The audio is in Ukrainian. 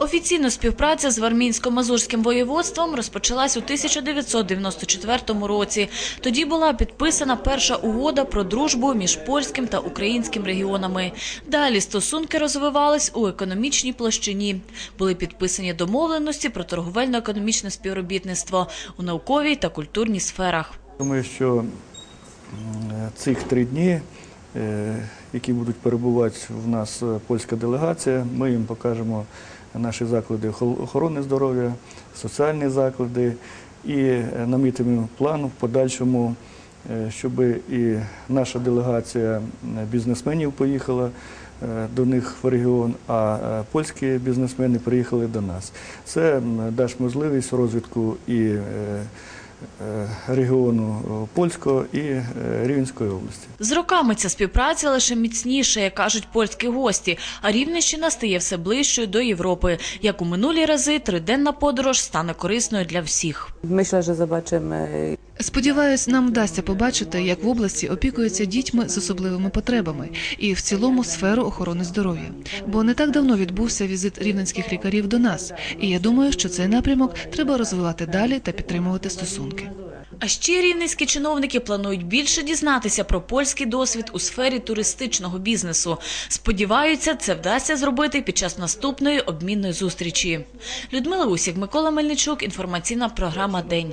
Офіційна співпраця з Вармінсько-Мазурським воєводством розпочалась у 1994 році. Тоді була підписана перша угода про дружбу між польським та українським регіонами. Далі стосунки розвивались у економічній площині. Були підписані домовленості про торговельно-економічне співробітництво у науковій та культурній сферах. Думаю, що цих три дні, е, які будуть перебувати в нас е, польська делегація, ми їм покажемо наші заклади охорони здоров'я, соціальні заклади і е, намітимо план в подальшому, е, щоб і наша делегація бізнесменів поїхала е, до них в регіон, а е, польські бізнесмени приїхали до нас. Це дасть можливість розвитку і е, е, регіону е, польського і е, Рівненської області. З роками ця співпраця лише міцніше, як кажуть польські гості, а Рівненщина стає все ближчою до Європи. Як у минулі рази, триденна подорож стане корисною для всіх. Myślę, że zobaczymy Сподіваюсь, нам вдасться побачити, як в області опікуються дітьми з особливими потребами і в цілому сферу охорони здоров'я. Бо не так давно відбувся візит рівненських лікарів до нас, і я думаю, що цей напрямок треба розвивати далі та підтримувати стосунки. А ще рівненські чиновники планують більше дізнатися про польський досвід у сфері туристичного бізнесу. Сподіваються, це вдасться зробити під час наступної обмінної зустрічі. Людмила Усік, Микола Мельничук, інформаційна програма День.